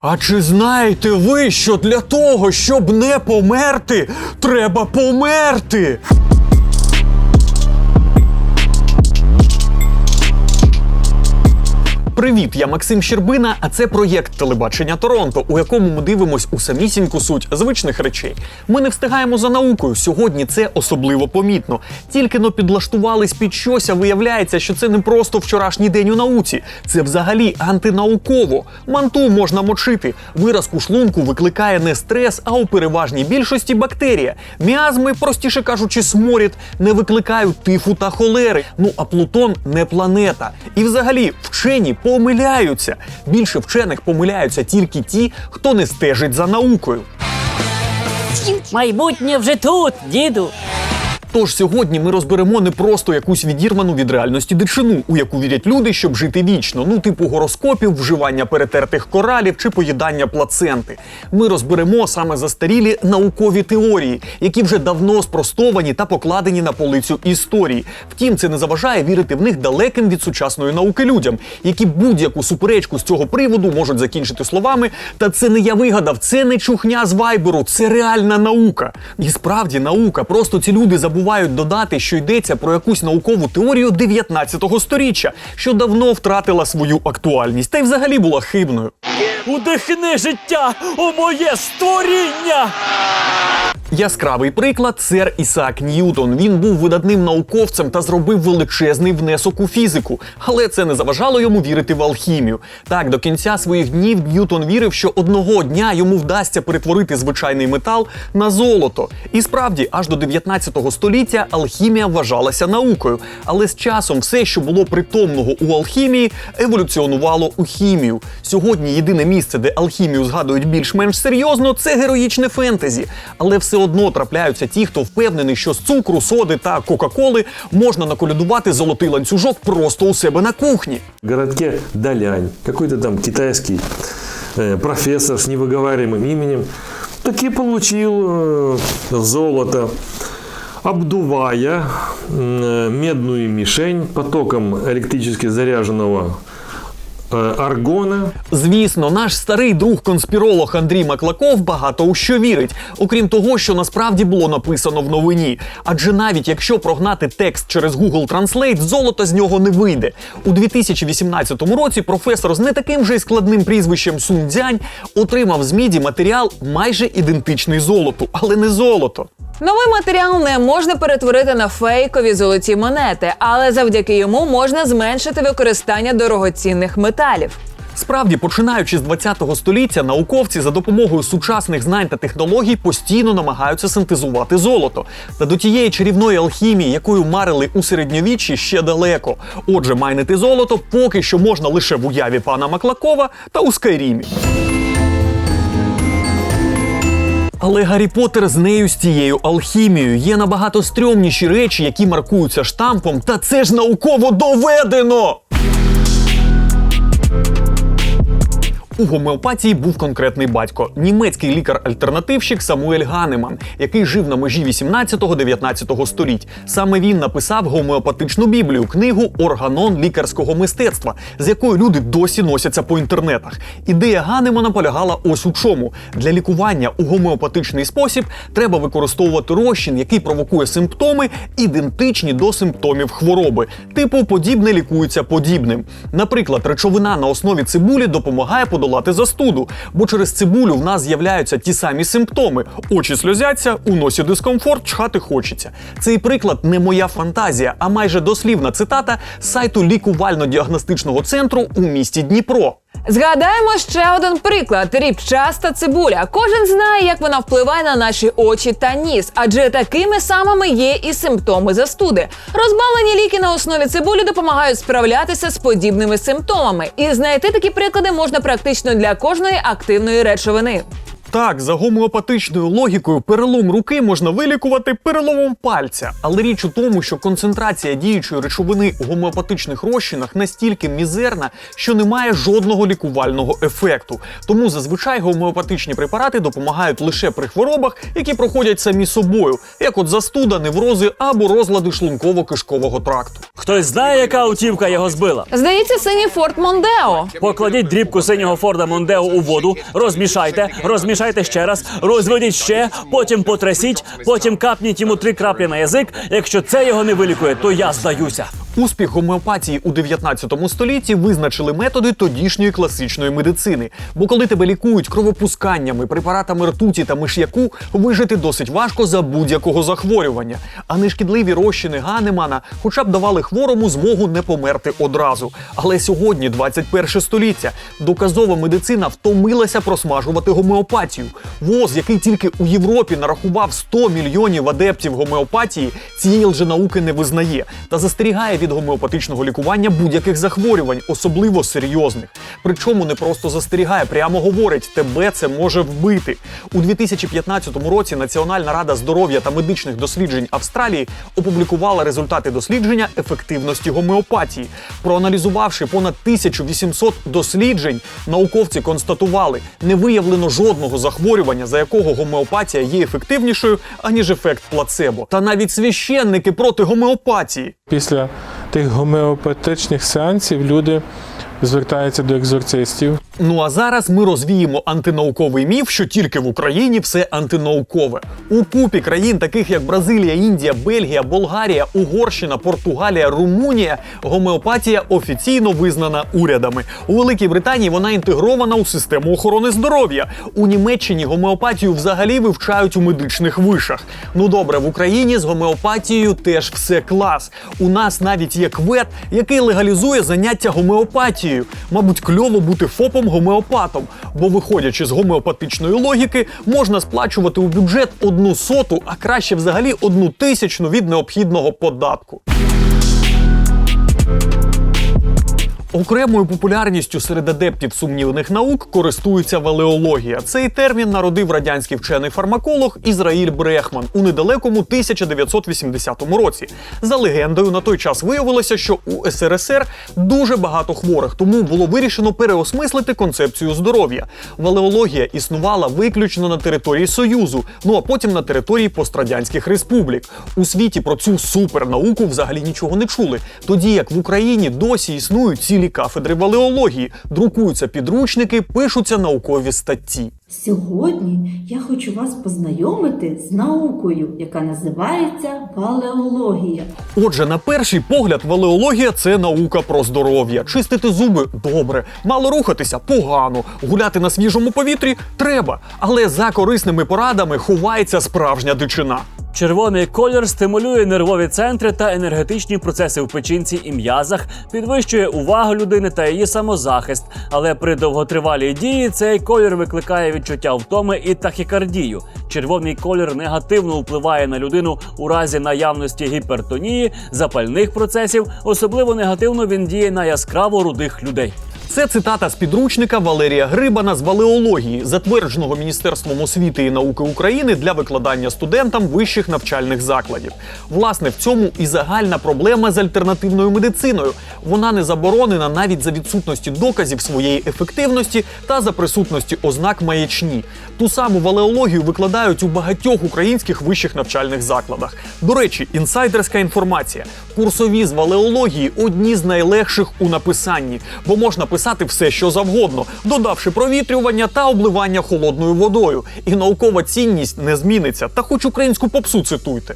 А чи знаєте ви, що для того, щоб не померти, треба померти? Привіт, я Максим Щербина, а це проєкт телебачення Торонто, у якому ми дивимось у самісіньку суть звичних речей. Ми не встигаємо за наукою. Сьогодні це особливо помітно. Тільки но підлаштувались під щось, а виявляється, що це не просто вчорашній день у науці. Це взагалі антинауково. Манту можна мочити. Виразку шлунку викликає не стрес, а у переважній більшості бактерія. Міазми, простіше кажучи, сморід, не викликають тифу та холери. Ну а Плутон не планета. І взагалі вчені помиляються. Більше вчених помиляються тільки ті, хто не стежить за наукою. Майбутнє вже тут, діду. Тож сьогодні ми розберемо не просто якусь відірвану від реальності дичину, у яку вірять люди, щоб жити вічно, ну типу гороскопів, вживання перетертих коралів чи поїдання плаценти. Ми розберемо саме застарілі наукові теорії, які вже давно спростовані та покладені на полицю історії. Втім, це не заважає вірити в них далеким від сучасної науки людям, які будь-яку суперечку з цього приводу можуть закінчити словами. Та це не я вигадав, це не чухня з вайберу, це реальна наука. І справді наука. Просто ці люди забувають додати, що йдеться про якусь наукову теорію 19-го сторіччя, що давно втратила свою актуальність та й взагалі була хибною. Удихни життя у моє створіння. Яскравий приклад сер Ісаак Ньютон. Він був видатним науковцем та зробив величезний внесок у фізику, але це не заважало йому вірити в алхімію. Так, до кінця своїх днів Ньютон вірив, що одного дня йому вдасться перетворити звичайний метал на золото. І справді, аж до 19 століття алхімія вважалася наукою. Але з часом все, що було притомного у алхімії, еволюціонувало у хімію. Сьогодні єдине місце, де алхімію згадують більш-менш серйозно, це героїчне фентезі. Але все одно трапляються ті, хто впевнений, що з цукру, соди та кока-коли можна наколядувати золотий ланцюжок просто у себе на кухні. В городке Далянь, какой-то там китайский э, профессор с невыговариваемым именем, таки получил э, золото, обдувая э, медную мишень потоком электрически заряженного э, аргона Звісно, наш старий друг конспіролог Андрій Маклаков багато у що вірить, окрім того, що насправді було написано в новині. Адже навіть якщо прогнати текст через Google Translate, золото з нього не вийде. У 2018 році професор з не таким же й складним прізвищем Сунцзянь отримав з міді матеріал майже ідентичний золоту, але не золото. Новий матеріал не можна перетворити на фейкові золоті монети, але завдяки йому можна зменшити використання дорогоцінних металів. Справді, починаючи з 20-го століття, науковці за допомогою сучасних знань та технологій постійно намагаються синтезувати золото. Та до тієї чарівної алхімії, якою марили у середньовіччі, ще далеко. Отже, майнити золото поки що можна лише в уяві пана Маклакова та у Скайрімі. Але Гаррі Поттер з нею з цією алхімією є набагато стрьомніші речі, які маркуються штампом, та це ж науково доведено. У гомеопатії був конкретний батько німецький лікар-альтернативщик Самуель Ганеман, який жив на межі 18-19 століть. Саме він написав гомеопатичну біблію, книгу Органон лікарського мистецтва, з якою люди досі носяться по інтернетах. Ідея Ганемана полягала ось у чому: для лікування у гомеопатичний спосіб треба використовувати розчин, який провокує симптоми, ідентичні до симптомів хвороби. Типу, подібне лікується подібним. Наприклад, речовина на основі цибулі допомагає подолати застуду, бо через цибулю в нас з'являються ті самі симптоми: очі сльозяться, у носі дискомфорт, чхати хочеться. Цей приклад не моя фантазія, а майже дослівна цитата з сайту лікувально-діагностичного центру у місті Дніпро. Згадаємо ще один приклад: ріпчаста цибуля. Кожен знає, як вона впливає на наші очі та ніс, адже такими самими є і симптоми застуди. Розбавлені ліки на основі цибулі допомагають справлятися з подібними симптомами, і знайти такі приклади можна практично для кожної активної речовини. Так, за гомеопатичною логікою, перелом руки можна вилікувати переломом пальця. Але річ у тому, що концентрація діючої речовини у гомеопатичних розчинах настільки мізерна, що не має жодного лікувального ефекту. Тому зазвичай гомеопатичні препарати допомагають лише при хворобах, які проходять самі собою, як от застуда, неврози або розлади шлунково-кишкового тракту. Хтось знає, яка автівка його збила? Здається, синій Форт Мондео. Покладіть дрібку синього Форда Мондео у воду, розмішайте, розмішайте ще раз, розведіть ще, потім потрясіть, потім капніть йому три краплі на язик. Якщо це його не вилікує, то я здаюся. Успіх гомеопатії у 19 столітті визначили методи тодішньої класичної медицини. Бо коли тебе лікують кровопусканнями, препаратами ртуті та миш'яку, вижити досить важко за будь-якого захворювання. А нешкідливі розчини Ганемана хоча б давали хворому змогу не померти одразу. Але сьогодні, 21 століття, доказова медицина втомилася просмажувати гомеопатію. ВОЗ, який тільки у Європі нарахував 100 мільйонів адептів гомеопатії, цієї лженауки не визнає та застерігає від гомеопатичного лікування будь-яких захворювань, особливо серйозних. Причому не просто застерігає, прямо говорить, тебе це може вбити. У 2015 році Національна рада здоров'я та медичних досліджень Австралії опублікувала результати дослідження ефективності гомеопатії. Проаналізувавши понад 1800 досліджень, науковці констатували, не виявлено жодного захворювання, за якого гомеопатія є ефективнішою, аніж ефект плацебо. Та навіть священники проти гомеопатії. Після тих гомеопатичних сеансів люди звертаються до екзорцистів. Ну а зараз ми розвіємо антинауковий міф, що тільки в Україні все антинаукове. У купі країн, таких як Бразилія, Індія, Бельгія, Болгарія, Угорщина, Португалія, Румунія, гомеопатія офіційно визнана урядами. У Великій Британії вона інтегрована у систему охорони здоров'я. У Німеччині гомеопатію взагалі вивчають у медичних вишах. Ну добре, в Україні з гомеопатією теж все клас. У нас навіть є квет, який легалізує заняття гомеопатією. Мабуть, кльово бути ФОПом гомеопатом, бо виходячи з гомеопатичної логіки, можна сплачувати у бюджет одну соту, а краще взагалі одну тисячну від необхідного податку. Окремою популярністю серед адептів сумнівних наук користується валеологія. Цей термін народив радянський вчений фармаколог Ізраїль Брехман у недалекому 1980 році. За легендою, на той час виявилося, що у СРСР дуже багато хворих, тому було вирішено переосмислити концепцію здоров'я. Валеологія існувала виключно на території Союзу, ну а потім на території пострадянських республік. У світі про цю супернауку взагалі нічого не чули. Тоді як в Україні досі існують цілі кафедри валеології, друкуються підручники, пишуться наукові статті. Сьогодні я хочу вас познайомити з наукою, яка називається валеологія. Отже, на перший погляд, валеологія це наука про здоров'я. Чистити зуби добре, мало рухатися погано, гуляти на свіжому повітрі треба. Але за корисними порадами ховається справжня дичина. Червоний колір стимулює нервові центри та енергетичні процеси в печінці і м'язах, підвищує увагу людини та її самозахист. Але при довготривалій дії цей колір викликає відчуття втоми і тахікардію. Червоний колір негативно впливає на людину у разі наявності гіпертонії, запальних процесів. Особливо негативно він діє на яскраво рудих людей. Це цитата з підручника Валерія Грибана з валеології, затвердженого Міністерством освіти і науки України для викладання студентам вищих навчальних закладів. Власне, в цьому і загальна проблема з альтернативною медициною. Вона не заборонена навіть за відсутності доказів своєї ефективності та за присутності ознак маячні. Ту саму валеологію викладають у багатьох українських вищих навчальних закладах. До речі, інсайдерська інформація. Курсові з валеології одні з найлегших у написанні, бо можна писати все, що завгодно, додавши провітрювання та обливання холодною водою. І наукова цінність не зміниться. Та хоч українську попсу цитуйте.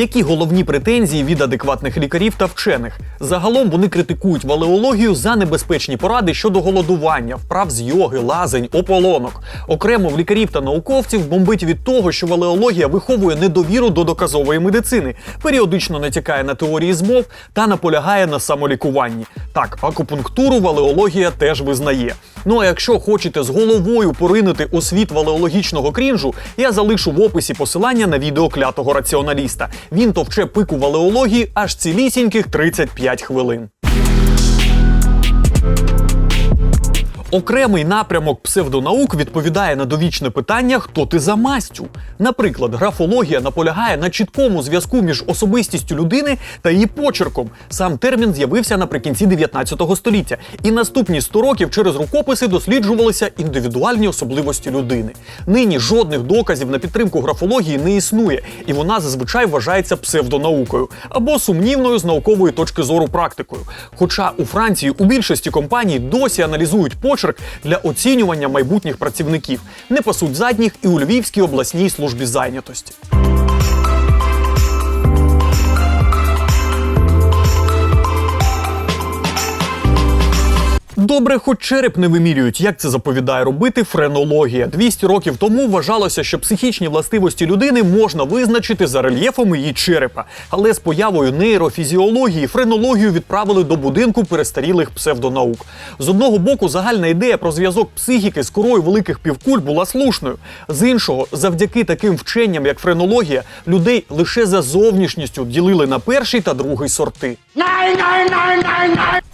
Які головні претензії від адекватних лікарів та вчених? Загалом вони критикують валеологію за небезпечні поради щодо голодування, вправ з йоги, лазень, ополонок. Окремо в лікарів та науковців бомбить від того, що валеологія виховує недовіру до доказової медицини, періодично натякає на теорії змов та наполягає на самолікуванні. Так, акупунктуру валеологія теж визнає. Ну а якщо хочете з головою поринути у світ валеологічного крінжу, я залишу в описі посилання на відео клятого раціоналіста. Він товче пику валеології аж цілісіньких 35 хвилин. Окремий напрямок псевдонаук відповідає на довічне питання хто ти за мастю. Наприклад, графологія наполягає на чіткому зв'язку між особистістю людини та її почерком. Сам термін з'явився наприкінці 19 століття, і наступні 100 років через рукописи досліджувалися індивідуальні особливості людини. Нині жодних доказів на підтримку графології не існує, і вона зазвичай вважається псевдонаукою або сумнівною з наукової точки зору практикою. Хоча у Франції у більшості компаній досі аналізують почерк для оцінювання майбутніх працівників, не пасуть задніх і у Львівській обласній службі зайнятості. Добре, хоч череп не вимірюють, як це заповідає робити френологія. 200 років тому вважалося, що психічні властивості людини можна визначити за рельєфом її черепа. Але з появою нейрофізіології френологію відправили до будинку перестарілих псевдонаук. З одного боку, загальна ідея про зв'язок психіки з корою великих півкуль була слушною. З іншого, завдяки таким вченням, як френологія, людей лише за зовнішністю ділили на перший та другий сорти.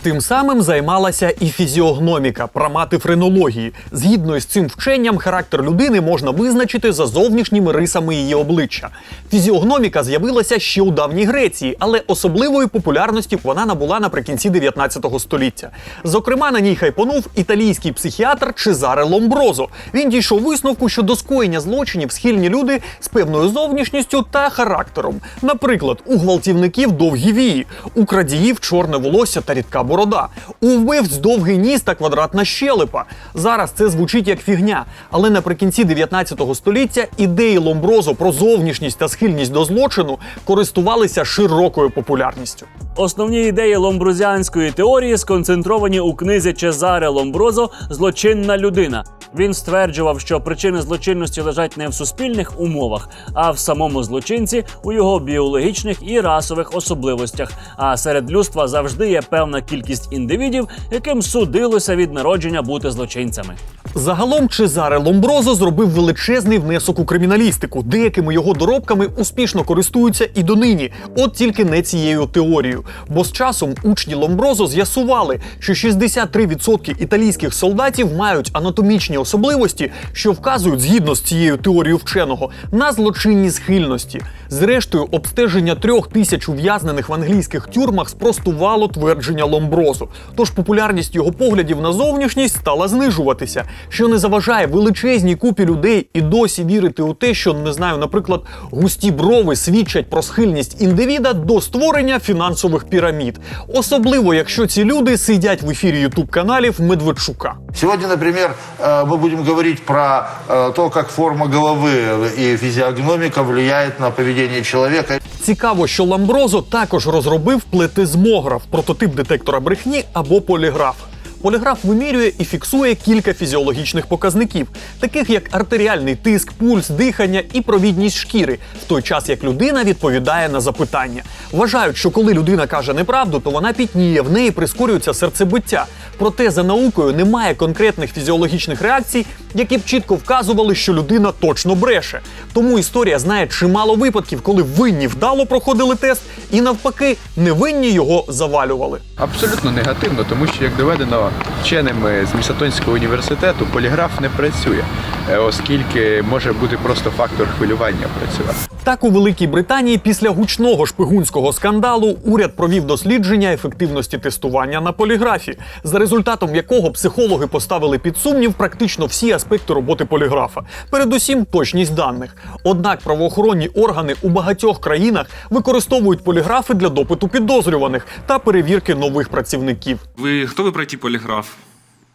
Тим самим займалася і фізіогноміка, прамати френології. Згідно із цим вченням, характер людини можна визначити за зовнішніми рисами її обличчя. Фізіогноміка з'явилася ще у давній Греції, але особливої популярності вона набула наприкінці 19 століття. Зокрема, на ній хайпонув італійський психіатр Чезаре Ломброзо. Він дійшов висновку, що до скоєння злочинів схильні люди з певною зовнішністю та характером. Наприклад, у гвалтівників довгі вії, у крадіїв чорне волосся та рідка борода, у вбивць довгий ніс та квадратна щелепа. Зараз це звучить як фігня, але наприкінці 19 століття ідеї Ломброзо про зовнішність та схильність до злочину користувалися широкою популярністю. Основні ідеї ломбрузіанської теорії сконцентровані у книзі Чезаре Ломброзо Злочинна людина. Він стверджував, що причини злочинності лежать не в суспільних умовах, а в самому злочинці, у його біологічних і расових особливостях. А серед людства завжди є певна кількість індивідів, яким судилося від народження бути злочинцями. Загалом Чезаре Ломброзо зробив величезний внесок у криміналістику. Деякими його доробками успішно користуються і донині, от тільки не цією теорією. Бо з часом учні Ломброзо з'ясували, що 63% італійських солдатів мають анатомічні особливості, що вказують згідно з цією теорією вченого на злочинні схильності. Зрештою, обстеження трьох тисяч ув'язнених в англійських тюрмах спростувало твердження Ломброзо. Тож популярність його поглядів на зовнішність стала знижуватися, що не заважає величезній купі людей і досі вірити у те, що не знаю, наприклад, густі брови свідчать про схильність індивіда до створення фінансових пірамід, особливо якщо ці люди сидять в ефірі ютуб каналів Медведчука. Сегодня, например, э, мы будем говорить про э, то, как форма головы и физиогномика влияет на поведение человека. Цікаво, що Ламброзо також розробив плетизмограф, прототип детектора брехні або поліграф. Поліграф вимірює і фіксує кілька фізіологічних показників, таких як артеріальний тиск, пульс, дихання і провідність шкіри, в той час як людина відповідає на запитання. Вважають, що коли людина каже неправду, то вона пітніє, в неї прискорюється серцебиття. Проте за наукою немає конкретних фізіологічних реакцій, які б чітко вказували, що людина точно бреше. Тому історія знає чимало випадків, коли винні вдало проходили тест, і навпаки, невинні його завалювали. Абсолютно негативно, тому що, як доведено вченими з Місатонського університету, поліграф не працює, е, оскільки може бути просто фактор хвилювання працювати. Так у Великій Британії після гучного шпигунського скандалу уряд провів дослідження ефективності тестування на поліграфі, за результатом якого психологи поставили під сумнів практично всі аспекти роботи поліграфа, передусім точність даних. Однак правоохоронні органи у багатьох країнах використовують поліграфи для допиту підозрюваних та перевірки нових працівників. Ви готовы пройти поліграф?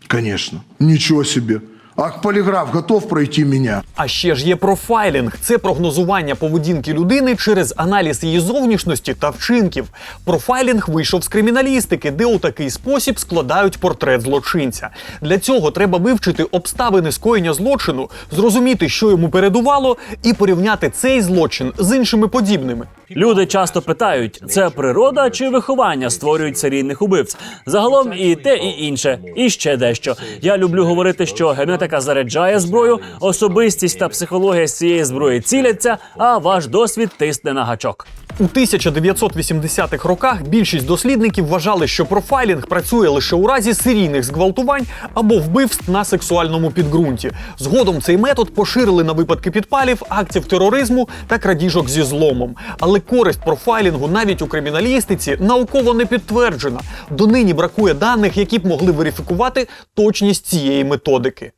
Конечно. Ничего себе. А полиграф готов пройти меня? А ще ж є профайлінг це прогнозування поведінки людини через аналіз її зовнішності та вчинків. Профайлінг вийшов з криміналістики, де у такий спосіб складають портрет злочинця. Для цього треба вивчити обставини скоєння злочину, зрозуміти, що йому передувало, і порівняти цей злочин з іншими подібними. Люди часто питають: це природа чи виховання створюють серійних убивць? Загалом і те, і інше, і ще дещо. Я люблю говорити, що генетика яка заряджає зброю, особистість та психологія з цієї зброї ціляться, а ваш досвід тисне на гачок. У 1980-х роках більшість дослідників вважали, що профайлінг працює лише у разі серійних зґвалтувань або вбивств на сексуальному підґрунті. Згодом цей метод поширили на випадки підпалів, актів тероризму та крадіжок зі зломом. Але користь профайлінгу навіть у криміналістиці науково не підтверджена. Донині бракує даних, які б могли верифікувати точність цієї методики.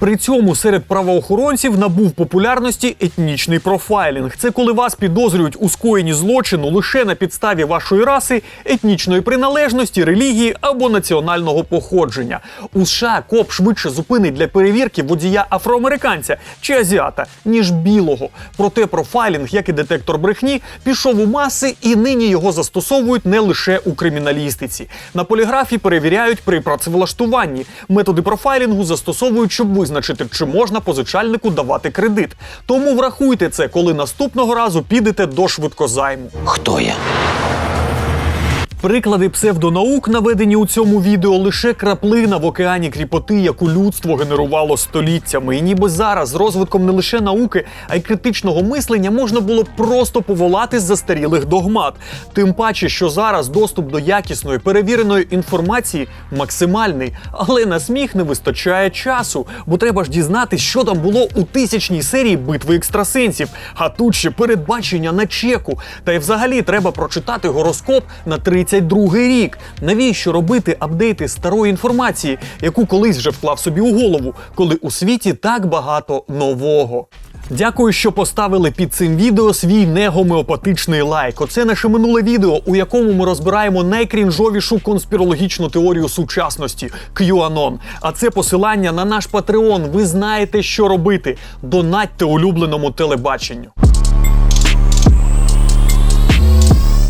При цьому серед правоохоронців набув популярності етнічний профайлінг. Це коли вас підозрюють у скоєнні злочину лише на підставі вашої раси, етнічної приналежності, релігії або національного походження. У США коп швидше зупинить для перевірки водія афроамериканця чи азіата, ніж білого. Проте профайлінг, як і детектор брехні, пішов у маси, і нині його застосовують не лише у криміналістиці. На поліграфі перевіряють при працевлаштуванні. Методи профайлінгу застосовують, щоб визначити, чи можна позичальнику давати кредит. Тому врахуйте це, коли наступного разу підете до швидкозайму. Хто я? Приклади псевдонаук, наведені у цьому відео, лише краплина в океані кріпоти, яку людство генерувало століттями. І ніби зараз з розвитком не лише науки, а й критичного мислення можна було просто поволати з застарілих догмат. Тим паче, що зараз доступ до якісної перевіреної інформації максимальний, але на сміх не вистачає часу, бо треба ж дізнатись, що там було у тисячній серії битви екстрасенсів. А тут ще передбачення на чеку. Та й взагалі треба прочитати гороскоп на 32-й рік. Навіщо робити апдейти старої інформації, яку колись вже вклав собі у голову, коли у світі так багато нового? Дякую, що поставили під цим відео свій негомеопатичний лайк. Оце наше минуле відео, у якому ми розбираємо найкрінжовішу конспірологічну теорію сучасності QAnon. А це посилання на наш Patreon. Ви знаєте, що робити. Донатьте улюбленому телебаченню.